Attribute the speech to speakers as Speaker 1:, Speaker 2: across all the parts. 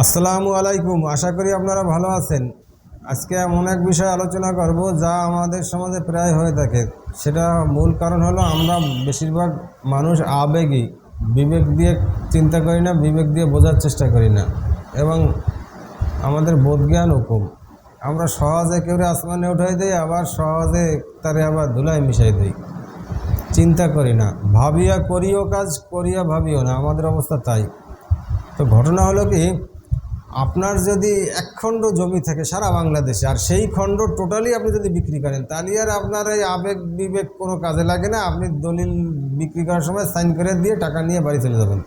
Speaker 1: আসসালামু আলাইকুম। আশা করি আপনারা ভালো আছেন। আজকে এমন এক বিষয় আলোচনা করব যা আমাদের সমাজে প্রায় হয়ে থাকে। সেটা মূল কারণ হলো আমরা বেশিরভাগ মানুষ আবেগী, বিবেক দিয়ে চিন্তা করি না, বিবেক দিয়ে বোঝার চেষ্টা করি না। এবং আমাদের বোধজ্ঞানও কম আমরা সহজে কেউ আসমানে উঠাই দিই, আবার সহজে তারে আবার ধুলায় মিশাই দিই। চিন্তা করি না। ভাবিয়া করিও কাজ, করিয়া ভাবিও না। আমাদের অবস্থা তাই। তো ঘটনা হলো কি আপনার যদি এক খণ্ড জমি থাকে সারা বাংলাদেশে, আর সেই খণ্ড টোটালি আপনি যদি বিক্রি করেন, তাহলে আর আপনার এই আবেগ বিবেক কোনো কাজে লাগে না। আপনি দলিল বিক্রি করার সময় সাইন করে দিয়ে টাকা নিয়ে বাড়ি চলে যাবেন।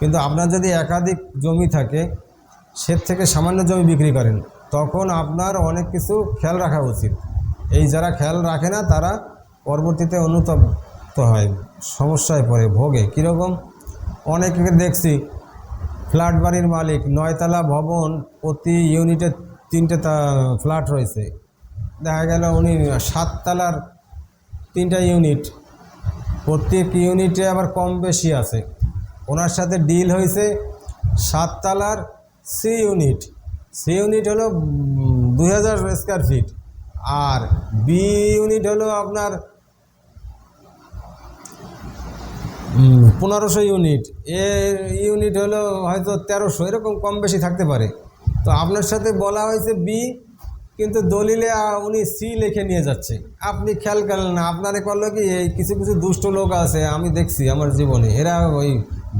Speaker 1: কিন্তু আপনার যদি একাধিক জমি থাকে, সে থেকে সামান্য জমি বিক্রি করেন, তখন আপনার অনেক কিছু খেয়াল রাখা উচিত। এই যারা খেয়াল রাখে না, তারা পরবর্তীতে অনুতপ্ত হয়, সমস্যায় পড়ে, ভোগে। কীরকম? অনেকে দেখছি ফ্ল্যাট বাড়ির মালিক, নয়তলা ভবন প্রতি ইউনিটে তিনটে ফ্ল্যাট রয়েছে। দেখা গেল উনি সাততলার তিনটা ইউনিট। প্রত্যেক ইউনিটে আবার কম বেশি আছে। ওনার সাথে ডিল হয়েছে সাততলার সি ইউনিট। সি ইউনিট হলো দুই হাজার স্কোয়ার ফিট। আর বি ইউনিট হলো আপনার পনেরোশো ইউনিট। এ ইউনিট হলো হয়তো তেরোশো, এরকম কম বেশি থাকতে পারে। তো আপনার সাথে বলা হয়েছে বি, কিন্তু দলিলে উনি সি লিখে নিয়ে যাচ্ছে। আপনি খেয়াল করলেন না, আপনারে করল কি, এই কিছু কিছু দুষ্ট লোক আছে, আমি দেখছি আমার জীবনে, এরা ওই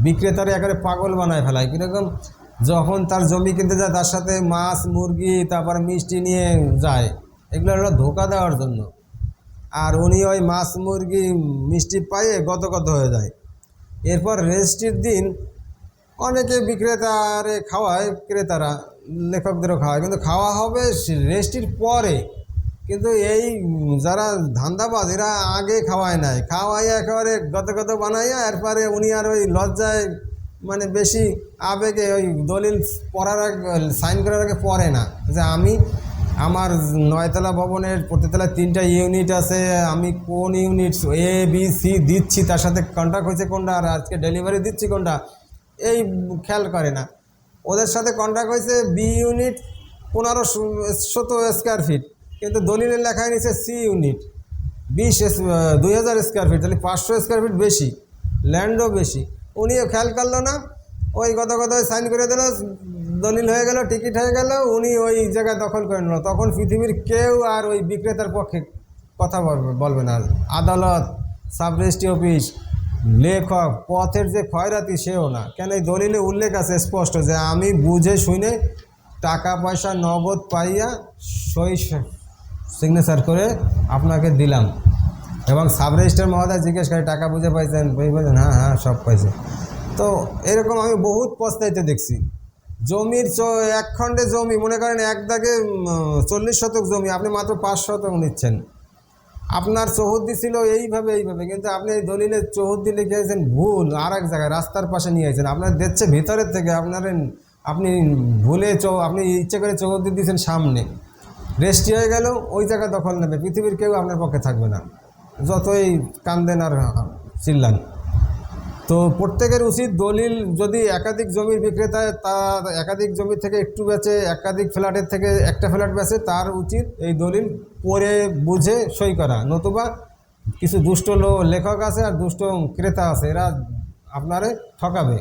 Speaker 1: বিক্রেতারে একেবারে পাগল বানায় ফেলায়। কীরকম? যখন তার জমি কিনতে যায়, তার সাথে মাছ, মুরগি, তারপর মিষ্টি নিয়ে যায়। এগুলো হলো ধোকা দেওয়ার জন্য। আর উনি ওই মাছ, মুরগি, মিষ্টি পাইয়ে গত গত হয়ে যায়। এরপর রেজিস্ট্রির দিন অনেকে বিক্রেতারে খাওয়ায়, ক্রেতারা, লেখকদেরও খাওয়ায়। কিন্তু খাওয়া হবে রেজিস্ট্রির পরে। কিন্তু এই যারা ধান্দাবাজ, এরা আগে খাওয়ায় নাই। খাওয়াই একেবারে গত গত বানাইয়া এরপরে উনি আর ওই লজ্জায় মানে বেশি আবেগে ওই দলিল পড়ার সাইন করার আগে পড়ে না। যে আমি আমার নয়তলা ভবনের প্রতিতলায় তিনটা ইউনিট আছে, আমি কোন ইউনিট এ বি সি দিচ্ছি, তার সাথে কন্ট্যাক্ট হয়েছে কোনটা, আর আজকে ডেলিভারি দিচ্ছি কোনটা, এই খেয়াল করে না। ওদের সাথে কন্ট্যাক্ট হয়েছে বি ইউনিট পনেরো শত স্কোয়ার ফিট কিন্তু দলিলে লেখায় নিচ্ছে সি ইউনিট বিশ দুই হাজার স্কোয়ার ফিট তাহলে পাঁচশো স্কোয়ার ফিট বেশি ল্যান্ডও বেশি। উনিও খেয়াল করল না, ওই কথা কথা সাইন করে দিল দলিল হয়ে গেল, টিকিট হয়ে গেল, উনি ওই জায়গায় দখল করে নিল। তখন পৃথিবীর কেউ আর ওই বিক্রেতার পক্ষে কথা বলবে বলবে না। আদালত সাব রেজিস্ট্রি অফিস, লেখক, পথের যে ক্ষয়রাতি সেও না। কেন এই দলিলে উল্লেখ আছে স্পষ্ট যে আমি বুঝে শুনে টাকা পয়সা নগদ পাইয়া সই সিগনেচার করে আপনাকে দিলাম। এবং সাব রেজিস্টার মহোদয় জিজ্ঞেস করে, টাকা বুঝে পাইছেন? বুঝে পাইছেন হ্যাঁ হ্যাঁ সব পাইছে। তো এরকম আমি বহুত পস্তাইতে দেখছি। জমির এক খণ্ডে জমি, মনে করেন এক দাগে চল্লিশ শতক জমি, আপনি মাত্র পাঁচ শতক নিচ্ছেন। আপনার চৌহদ্দি ছিল এইভাবে এইভাবে, কিন্তু আপনি এই দলিলে চৌহদ্দি লিখে আছেন ভুল আর এক জায়গায় রাস্তার পাশে নিয়ে আছেন আপনার দেখছে ভিতরের থেকে, আপনার আপনি ভুলে চৌ আপনি ইচ্ছে করে চৌহদ্দি দিয়েছেন সামনে। রেস্টি হয়ে গেল, ওই জায়গা দখল নেবে, পৃথিবীর কেউ আপনার পক্ষে থাকবে না। যতই কান্দেন আর চিল্লান। তো প্রত্যেকের উচিত দলিল যদি একাধিক জমির বিক্রেতায় তার একাধিক জমি থেকে একটু বেচে, একাধিক ফ্ল্যাটের থেকে একটা ফ্ল্যাট বেচে, তার উচিত এই দলিল পরে বুঝে সই করা। নতুবা কিছু দুষ্ট লেখক আছে আর দুষ্ট ক্রেতা আছে, এরা আপনারে ঠকাবে।